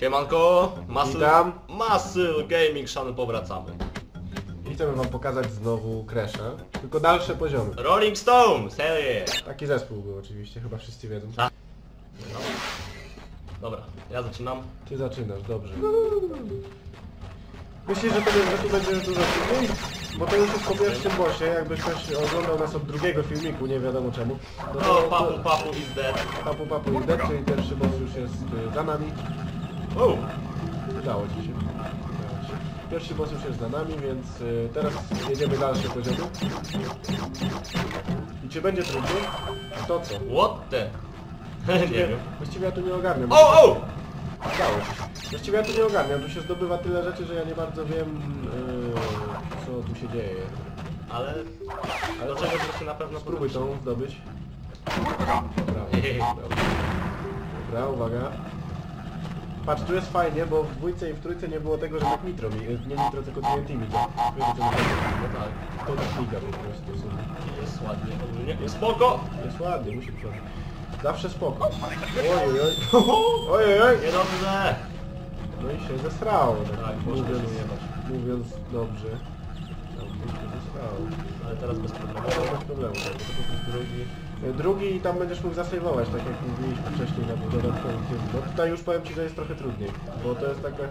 Siemanko, Masyl, Witam. Masyl Gaming Channel powracamy. I chcemy wam pokazać znowu Crash'a, tylko dalsze poziomy. Rolling Stones, hell yeah! Taki zespół był oczywiście, chyba wszyscy wiedzą. Tak. No. Dobra, ja zaczynam. Ty zaczynasz, dobrze. Myślisz, że to, że tu będzie dużo filmów? Bo to już jest po pierwszym bossie, jakby ktoś oglądał nas od drugiego filmiku, nie wiadomo czemu. No No, papu, papu is dead. Papu Papu is dead, czyli pierwszy boss już jest y, za nami. Oh, Udało ci się. Udało ci się. Pierwszy boss już jest za nami, więc y, teraz jedziemy dalsze poziomy. I czy będzie trudniej? To co? what the? nie wiem. Właściwie ja tu nie ogarniam. O, o! Udało się. Właściwie ja tu nie ogarniam, tu się zdobywa tyle rzeczy, że ja nie bardzo wiem yy, co tu się dzieje. Ale... Ale dlaczego to się na pewno Spróbuj tą zdobyć. Dobra, dobra. Dobra, uwaga. Patrz, tu jest fajnie, bo w dwójce i w trójce nie było tego, że tak nitro mi, nie nitro, tylko TNT mi to. Wiecie co mi chodzi? No tak, To tak klika po prostu. jest ładnie ogólnie. Spoko! Jest ładnie, musi ładnie. Zawsze spoko. Oj, oj, oj. Oj, oj, oj. Niedobrze! No i się zesrało, tak, Tak, można mówiąc, się zjebać. mówiąc dobrze. Całkiem się zesrało. Ale teraz bez problemu. No, bez problemu, tak, to po prostu drugi. Drugi i tam będziesz mógł zasejwować, tak jak mówiliśmy wcześniej na dodatkowym. No tutaj już powiem Ci, że jest trochę trudniej, bo to jest taka...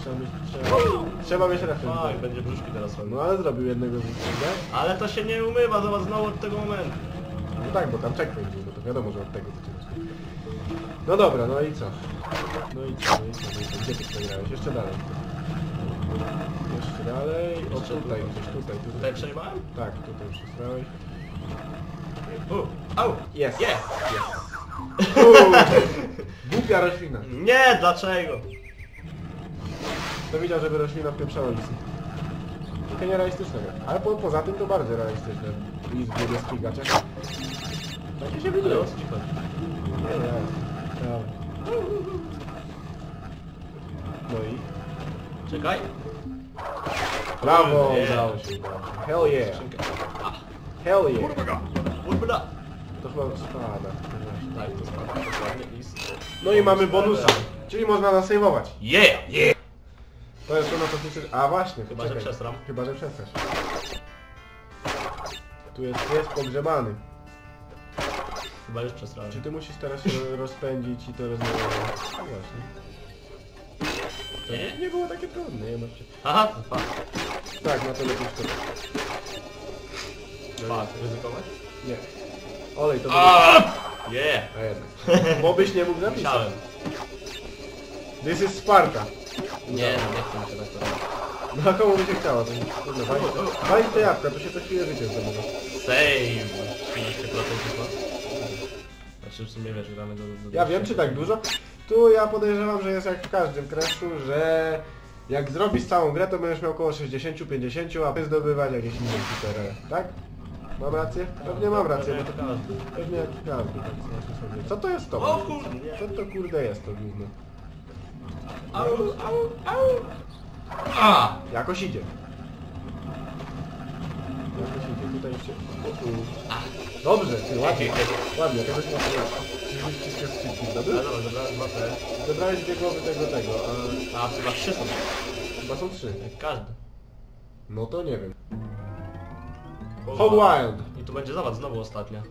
Trzeba mieć, trzeba, trzeba mieć referenc. Tak, będzie brzuszki teraz robił. No ale zrobił jednego z nich, prawda? Ale to się nie umywa, zobacz znowu od tego momentu. No tak, bo tam checkpoint był, no to wiadomo, że od tego zaczynasz. No dobra, no i co? No i co, no i co, no i co? Gdzie ty przegrałeś? Jeszcze dalej. Jeszcze dalej. O tutaj, tutaj. gdzieś tutaj, tutaj. Tutaj przejmowałem? Tak, tutaj przesrałeś. U, au! Jest. Jest! Głupia roślina. Nie, dlaczego? To widział, żeby roślina wpieprzała lisy. Trochę nierealistyczne, ale po, poza tym to bardziej realistyczne. Lis w niebieskich gaciach. Takie się Ale wydaje. o co ci chodzi? Nie, nie. Dobra. No i? Czekaj. Brawo! Kurde. Udało się, udało się. Hell yeah! Hell yeah! Urbda. To chyba spada. Tak, to spadło dokładnie i... No i mamy bonusa. Czyli można nasejwować. Yeah, yeah! To jest to na co liczysz. A właśnie, Chyba, że przesram. Chyba, że przesrasz. Tu jest, jest pogrzebany. Chyba już przesrałem. Czy ty musisz teraz się rozpędzić i to rozmawiać? No właśnie. To Nie. nie, było takie trudne, nie się. Aha, fuck. Tak, na to lepiej wtedy. Fuck, ryzykować? Nie. Olej, to A, Yeah! A jednak. Bo byś nie mógł napisać. Musiałem. This is Sparta. Nie, no nie chcę mi się tak to robić. No a komu by się chciało? To trudno. Wali, wali te jabłka, to się co chwilę życie zdobywa. Save! 13% chyba. Znaczy w sumie wiesz, gramy do... do Ja wiem, czy tak dużo? Tu ja podejrzewam, że jest jak w każdym crashu, że jak zrobisz całą grę, to będziesz miał około 60-50, a ty zdobywać jakieś inne super, tak? Mam rację? Pewnie mam rację, bo to pewnie jak sobie. Co to jest to? O kurde, nie. Co to kurde jest to gówno? Au, au, au! A! Jakoś idzie. Jakoś idzie, tutaj się... O, tu. Dobrze, ty ładnie, ładnie, tego się nie dobra, te. Zebrałeś dwie głowy tego, tego, a A, chyba trzy są. chyba są trzy. Jak każdy. No to nie wiem. Hog Wild. I tu będzie zobacz, znowu ostatnia.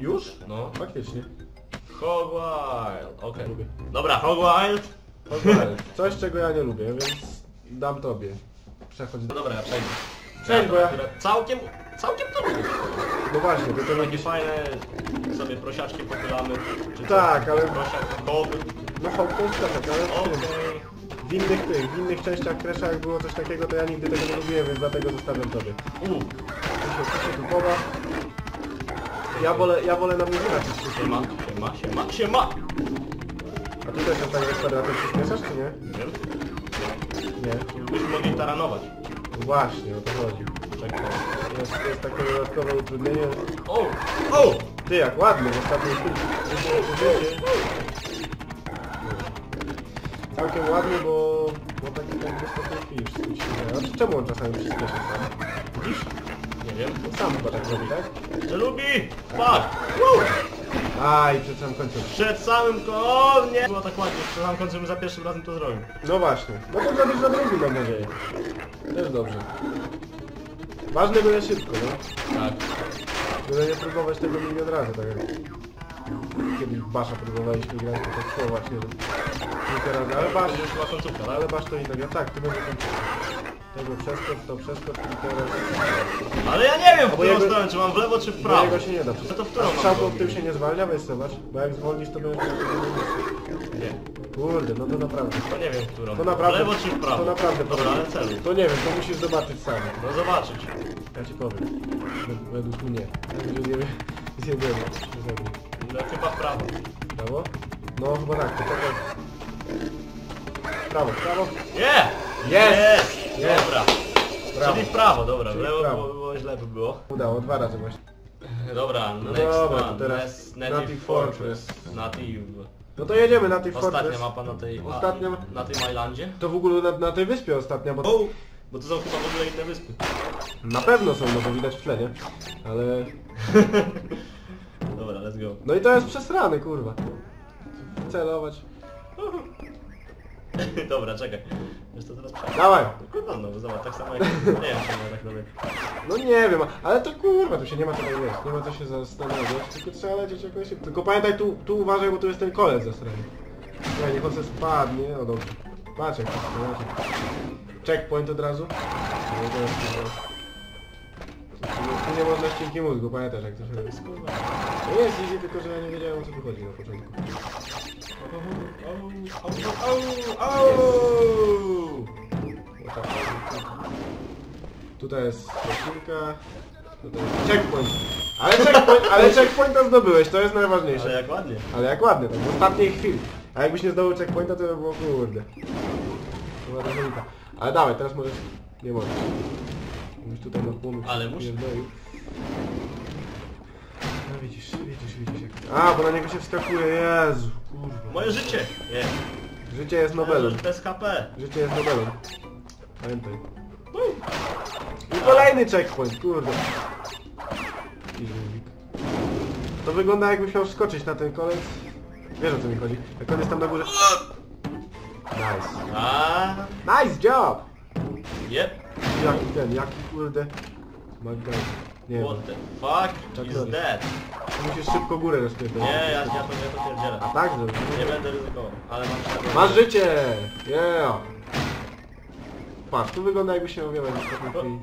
Już? No. Faktycznie. Hog Wild. Okej. Lubię. Dobra, Hog Wild. Hog Wild. Coś czego ja nie lubię, więc dam tobie. Przechodź No do... dobra, ja przejdę. Przejdź, bo ja... które Całkiem, całkiem to lubię. No właśnie, to to Takie fajne sobie prosiaczki popylamy. Czy Tak, co? ale- Prosiak, kowy. No hog to jest tak, ale Okej. Tym... W innych tych, w innych częściach jak było coś takiego, to ja nigdy tego nie lubiłem, więc dlatego zostawiam tobie. U. Tu się, tu się tu powa. Ja wolę, ja wolę na mnie zobaczyć. Siema, siema, siema, siema. A tu też jest tak, że kwadratem przyspieszasz, czy nie? Nie wiem. Nie. Byśmy mogli taranować. Właśnie, o to chodzi. Czekaj. Jest, jest takie dodatkowe utrudnienie. O! O! Ty, jak ładnie, w ostatniej chwili. Całkiem ładnie, bo, bo tak jak w ostatniej chwili wszystko się dzieje. A czemu on czasami przyspieszy sam? Widzisz? Nie wiem. On sam chyba tak robi, tak? Że lubi! Fuck! Woo! Aj, przed samym końcem. Przed samym ko... O nie! Było tak ładnie, przed samym końcem za pierwszym razem to zrobił. No właśnie. No to zrobisz na drugim mam nadzieję. Też dobrze. Ważne byle szybko, no. Tak. Byle nie próbować tego milion razy, tak jak kiedyś Basza próbowaliśmy grać, to tak szło właśnie, że kilka razy, ale Będzie już chyba końcówka, tak? ale Basz to i tak, będzie końcówka. Tego przeskocz, to przeskocz i teraz... Ale ja nie wiem w Bo którą jego- stronę, czy mam w lewo, czy w Bo prawo. jego się nie da. No to w którą mam strzałką w tył się nie zwalnia, weź zobacz, bo jak zwolnisz to będziesz... Nie, Kurde, no to naprawdę. to nie wiem w którą. To naprawdę... W lewo czy w prawo? To naprawdę Dobra, ale celuj. To nie wiem, to musisz zobaczyć sam. No zobaczyć. Ja ci powiem. Wed- Według mnie. Jak zjedziemy, zjedziemy. zjedziemy. No chyba w prawo. Prawo? No chyba tak, to czekaj. Prawo, prawo. Nie! Jest! Jest! Dobra. Prawo. Czyli w prawo, dobra. W Czyli w lewo prawo. było, było źle by było. Udało, dwa razy właśnie. Dobra, No next dobra, one. to teraz Nes- Native Native Fortress. Native. No to jedziemy na tej Ostatnia Fortress. mapa na tej... Ostatnia- Na tej Islandzie. To w ogóle na, na tej wyspie ostatnia, bo... O! Bo to są chyba w ogóle inne wyspy. Na pewno są, no bo widać w tle, nie? Ale... Dobra, let's go. No i to jest przesrane, kurwa. Celować. Dobra, czekaj. Wiesz to teraz przejdę. Dawaj! No kurwa, no zobacz, tak samo jak... Nie wiem, czemu ja tak robię. No nie wiem, ale to kurwa, tu się nie ma co wiesz, nie ma co się zastanawiać, tylko trzeba lecieć jakoś. Tylko pamiętaj, tu, tu uważaj, bo tu jest ten kolec zasrany. Nie, niech on se spadnie, o dobrze. Patrz jak to spadnie. Checkpoint od razu. No i teraz kurwa. Nie można ścinki mózgu, pamiętasz jak to się To robi. To jest easy, tylko że ja nie wiedziałem o co tu chodzi na początku. No tak. Tutaj jest skrzynka. Tutaj jest checkpoint. Ale checkpoint, ale checkpointa zdobyłeś, to jest najważniejsze. Ale jak ładnie. Ale jak ładnie, tak w ostatniej chwili. A jakbyś nie zdobył checkpointa, to by było kurde. To. Ale dawaj, teraz możesz... Nie możesz. Już tutaj na płomieniu. Ale muszę. pierdolił. No widzisz, widzisz, widzisz jak... A, bo na niego się wskakuje, Jezu, kurwa. Moje życie! Nie. Życie jest Nobelem. Bez HP. Życie jest Nobelem. Pamiętaj. I kolejny checkpoint, kurde. I żółwik. To wygląda jakbyś miał wskoczyć na ten kolec. Wiesz o co mi chodzi. Jak on jest tam na górze. Nice. A, Nice job! Yep. Jaki ten, jaki kurde... Magdalena. Nie wiem. What the fuck Tak is robię. that? Tu musisz szybko górę rozpierdolić. Nie, ja, ja to, ja to pierdzielę. A tak zrobisz. Nie będę ryzykował, ale mam świadomość. Masz życie! Yeah! Patrz, tu wygląda jakby się ostatniej chwili.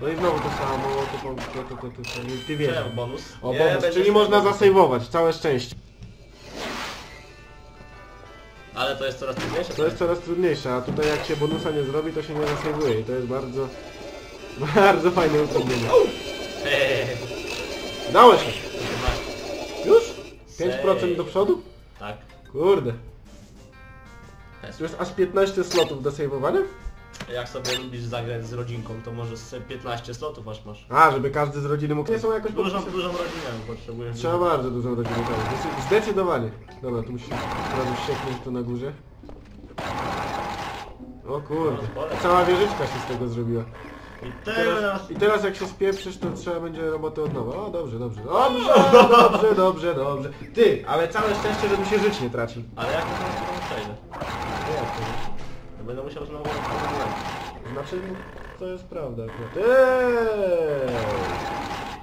No i znowu to samo, to, to, to, to, to, to, to ty wiesz. Czemu bonus? O, Nie, bonus, czyli można zasejwować, całe szczęście. Ale to jest coraz trudniejsze. To jest coraz trudniejsze, a tutaj jak się bonusa nie zrobi, to się nie zasejwuje i to jest bardzo, bardzo fajne utrudnienie. Hehehe. Dało się! 18. Już? Save. 5% do przodu? Tak. Kurde. Tu jest aż 15 slotów do sejwowania? Jak sobie lubisz zagrać z rodzinką, to może z 15 slotów aż masz. A, żeby każdy z rodziny mógł... Nie są jakoś Dużą, dużą rodzinę potrzebujesz. Trzeba bardzo dużą rodzinę tak. Zdecyd- Zdecydowanie. Dobra, tu musisz razu ścieknąć to na górze. O kurde. Cała wieżyczka się z tego zrobiła. I teraz... teraz, I teraz jak się spieprzysz, to trzeba będzie robotę od nowa. O, dobrze, dobrze. Dobrze, dobrze, dobrze, dobrze. Ty, ale całe szczęście, że mi się żyć nie traci. Ale jak to To będę musiał znowu. Znaczy, no, to jest prawda akurat. Eee!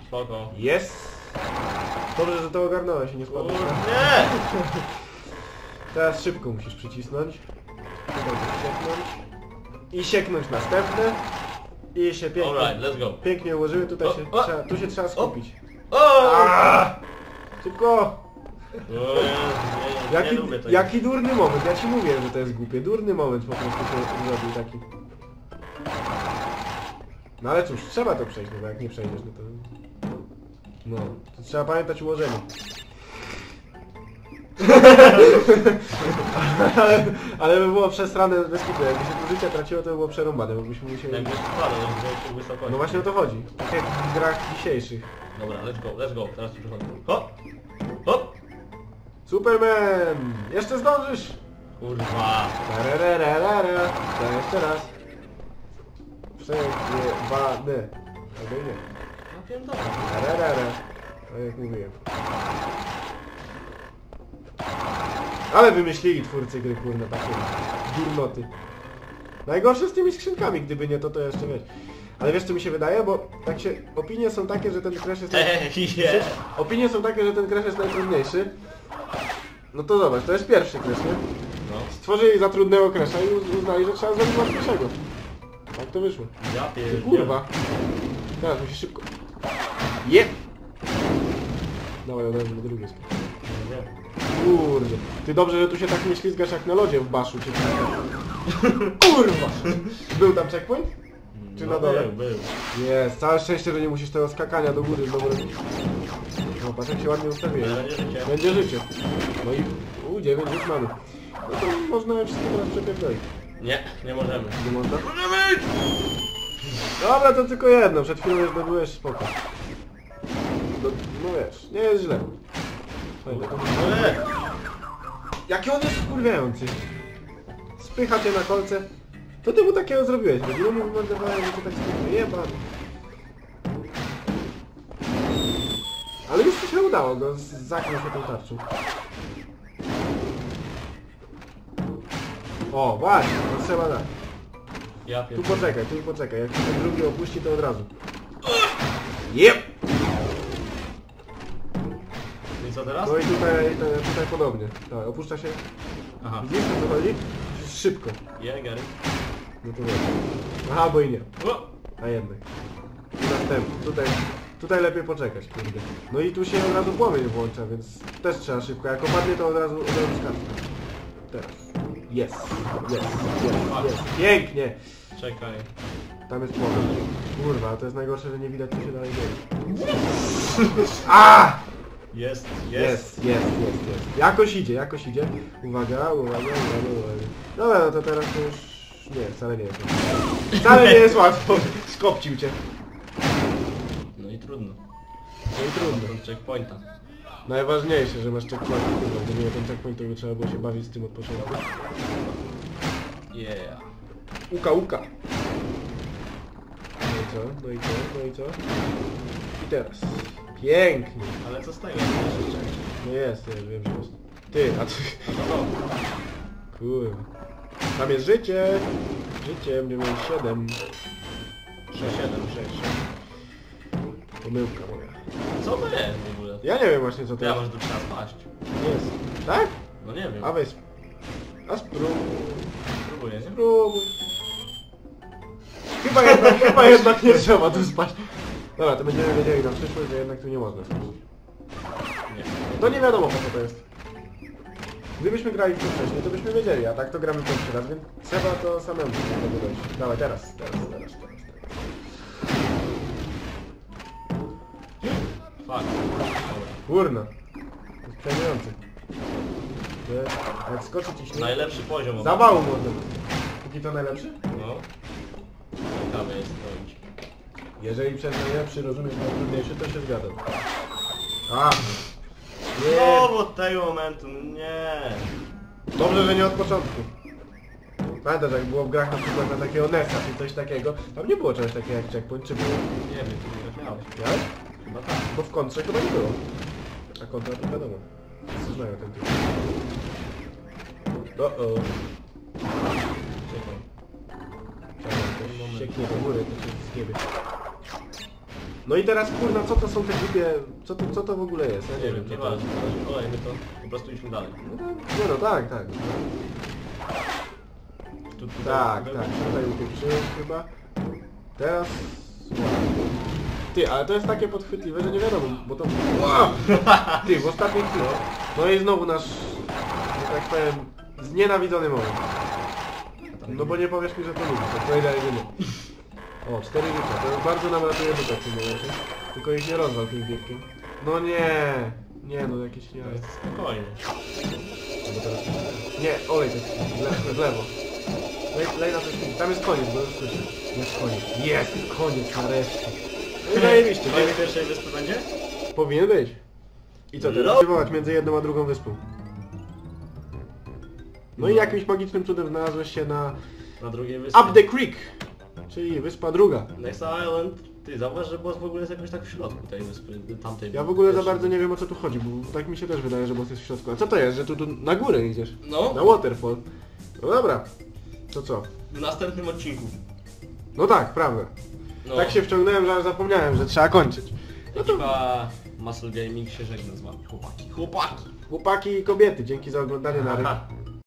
Spoko. Jest! Dobrze, że to ogarnąłeś i nie spadłeś. nie! Teraz szybko musisz przycisnąć. Tutaj sieknąć. I sieknąć następne. I się pięknie, Alright, let's go. pięknie ułożyły. Tutaj O, się, o. trzeba, tu się trzeba skupić. O! Szybko! Nie, Jaki, nie lubię tego. jaki durny moment, ja ci mówię, że to jest głupie. Durny moment po prostu się zrobił taki. No ale cóż, trzeba to przejść, no bo jak nie przejdziesz, no to... No, to trzeba pamiętać ułożenie. ale, ale by było przesrane bez kitu, jakby się tu życia traciło, to by było przerąbane, bo byśmy musieli... Jak byś spadł, to byś wysokości. No właśnie o to chodzi. Tak jak w grach dzisiejszych. Dobra, let's go, let's go. Teraz tu przychodzę. Hop! Superman! Jeszcze zdążysz! Kurwa! Tarararara. To jeszcze raz. Przejebane. Albo nie. No wiem, dobra. Tararara. tak jak mówiłem. Ale wymyślili twórcy gry, kurna, takie durnoty. Najgorsze z tymi skrzynkami, gdyby nie to, to jeszcze wiesz. Ale wiesz co mi się wydaje, bo tak się... Opinie są takie, że ten crash jest... Ej. Opinie są takie, że ten crash jest najtrudniejszy. No to zobacz, to jest pierwszy crash, nie? No. Stworzyli za trudnego crasha i uz- uznali, że trzeba zrobić łatwiejszego. Tak to wyszło. Ja Ty pierdolę. kurwa. Teraz musisz szybko. Je! Dawaj do drugiej strony. Nie. Kurde. Ty dobrze, że tu się tak nie ślizgasz jak na lodzie w baszu czy Kurwa! Był tam checkpoint? Czy no na dole? Był, był. Jest, całe szczęście, że nie musisz tego skakania do góry znowu robić. No patrz jak się ładnie ustawiłeś. Będzie życie. Będzie życie. No i... U, 9 już mamy. No to można wszystko teraz przepierdolić. Nie, nie możemy. Nie można? Możemy! Dobra, to tylko jedno. Przed chwilą już zdobyłeś spoko. No, no wiesz, nie jest źle. Fajne. Ale! Jaki on jest wkurwiający. Spycha cię na kolce. To ty mu takiego zrobiłeś, bo nie mu wymordowałem, że tak spycha. Jeba. Udało go z- zaknąć się tą tarczą. O, właśnie, no trzeba tak. Ja Tu pierdolę. poczekaj, tu poczekaj. Jak ten drugi opuści, to od razu. Jep! I co teraz? No i tutaj, tutaj, tutaj podobnie. Tak, opuszcza się. Aha. Widzisz o co chodzi? Szybko. Jäger. No to wiesz. Aha, bo i nie. O! A jednak. I następny. Tutaj, tutaj lepiej poczekać, kurde. No i tu się od razu płomień włącza, więc też trzeba szybko. Jak opadnie, to od razu, od razu. Teraz. Jest. Jest. Jest. Jest. Pięknie. Czekaj. Tam jest płomień. Kurwa, to jest najgorsze, że nie widać, co się dalej dzieje. A! Jest, jest. Jest, jest, jest, jest. Jakoś idzie, jakoś idzie. Uwaga, uwaga, uwaga, uwaga. Dobra, no to teraz to już... Nie, wcale nie jest łatwo. Wcale nie jest łatwo. Skopcił cię. No i trudno. No i trudno. Checkpointa. Najważniejsze, że masz checkpoint. Kurwa, Gdyby nie ten checkpoint, to by trzeba było się bawić z tym od początku. Yeah. Uka, uka. No i co? No i co? No i co? I teraz. Pięknie. Ale co z tego? Jeszcze. No jest, ja wiem, że jest. Ty, a ty... No to. Kurwa. Tam jest życie. Życie, mnie miał 7. 6, 7, 6, 6. Pomyłka moja. Co to jest w ogóle? Ja nie wiem właśnie co to Ja jest. może tu trzeba spaść. Jest. Tak? No nie wiem. A weź. A spróbuj. Próbuję, nie? Spróbuj. Chyba jednak, chyba jednak nie trzeba tu spać. Dobra, to będziemy wiedzieli na przyszłość, że jednak tu nie można spać. Nie. To nie wiadomo po co to jest. Gdybyśmy grali w to wcześniej, to byśmy wiedzieli, a tak to gramy pierwszy raz, więc trzeba to samemu do tego dojść. Dawaj, teraz, teraz, teraz, teraz. Fuck. Kurna. To jest przejmujące. To jest- a Jak skoczy ci. Najlepszy poziom. Zawału można. Póki to najlepszy? No. Ciekawe jest to. Jeżeli przez najlepszy rozumiesz najtrudniejszy, to się zgadzam. A! No, Nie! od tego momentu, no nie. Dobrze, że nie od początku. Pamiętasz, jak było w grach na przykład na takiego NES-a czy coś takiego, tam nie było czegoś takiego jak checkpoint, czy było? Nie wiem, czy nie miałeś. Miałeś? Chyba tak. Bo w kontrze chyba nie było. A kontra to wiadomo. Wszyscy znają ten typ. O o. Czekaj. Czekaj, Sieknie do góry, to się zgiebie. No i teraz kurna, co to są te głupie... Co to, co to w ogóle jest? Ja Nie wiem, nie to ważne. Olejmy to. Po prostu idźmy dalej. No, tak, nie no, tak, tak. Tu, tutaj, Tak, tutaj. tak, tutaj upieprzyłem chyba. Teraz... Ty, ale to jest takie podchwytliwe, że nie wiadomo, bo to... Ty, w ostatniej chwili. No i znowu nasz, że tak powiem, znienawidzony moment. No bo nie powiesz mi, że to lubisz, to że nie. O, cztery życia, to bardzo nam ratuje życia w tym momencie. Tylko ich nie rozwal tym wielkim. No nie, nie no jakieś nie... To jest spokojnie. Teraz... Nie, olej to jest le, w lewo. Lej, lej na to. Tam jest koniec, bo już słyszę. Jest koniec. Jest koniec nareszcie. Zajebiście. Koniec pierwszej wyspy będzie? Powinien być. I co teraz? No. Wywołać między jedną a drugą wyspą. No i no. jakimś magicznym cudem znalazłeś się na Na drugiej wyspie. Up the Creek, czyli wyspa druga. Next Island. Ty, zauważ, że boss w ogóle jest jakoś tak w środku tej wyspy, tamtej. Ja w ogóle za bardzo nie wiem o co tu chodzi, bo tak mi się też wydaje, że boss jest w środku. A co to jest, że tu, tu na górę idziesz? No. Na waterfall. No dobra. To co? w następnym odcinku. No tak, prawda. No. Tak się wciągnąłem, że aż zapomniałem, że trzeba kończyć. No to... Ekipa Muscle Gaming się żegna z wami, chłopaki. Chłopaki! Chłopaki i kobiety, dzięki za oglądanie na rynku.